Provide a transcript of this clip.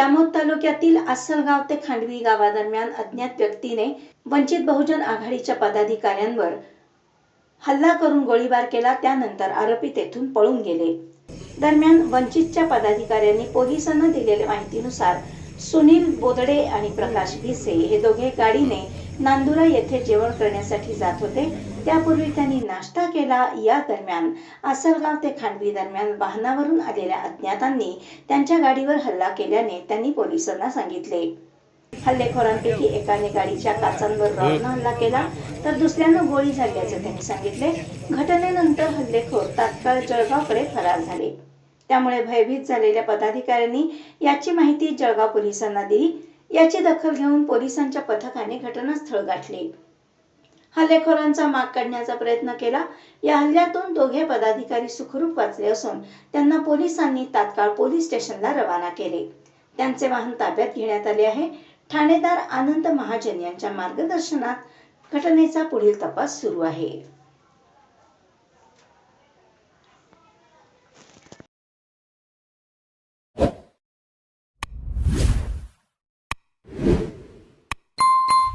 दामोद तालुक्यातील आसलगाव ते खांडवी गावादरम्यान अज्ञात व्यक्तीने वंचित बहुजन आघाडीच्या पदाधिकाऱ्यांवर हल्ला करून गोळीबार केला त्यानंतर आरोपी तेथून पळून गेले. दरम्यान वंचितच्या पदाधिकाऱ्यांनी पोलिसांना दिलेल्या माहितीनुसार सुनील बोदडे आणि प्रकाश भिसे हे दोघे गाडीने नांदुरा येथे जेवण करण्यासाठी जात होते. त्यापूर्वी त्यांनी नाश्ता केला या दरम्यान. आसलगाव ते खांडवी दरम्यान वाहनावरून आलेल्या अज्ञातांनी त्यांच्या गाडीवर हल्ला केल्याने त्यांनी पोलिसांना सांगितले. हल्लेखोरांपैकी एकाने गाडीच्या काचांवर रॉडनं हल्ला केला तर दुसऱ्यानं गोळी झाल्याचे त्यांनी सांगितले. घटनेनंतर हल्लेखोर तात्काळ जळगावकडे फरार झाले. त्यामुळे भयभीत झालेल्या पदाधिकाऱ्यांनी याची माहिती जळगाव पोलिसांना दिली. याची दखल घेऊन पोलिसांच्या पथकाने घटनास्थळ गाठले. हल्लेखोरांचा माग काढण्याचा प्रयत्न केला. या हल्ल्यातून दोघे पदाधिकारी सुखरूप वाचले असून त्यांना पोलिसांनी तात्काळ पोलीस स्टेशनला रवाना केले. त्यांचे वाहन ताब्यात घेण्यात आले आहे. ठाणेदार आनंद महाजन यांच्या मार्गदर्शनात घटनेचा पुढील तपास सुरू आहे.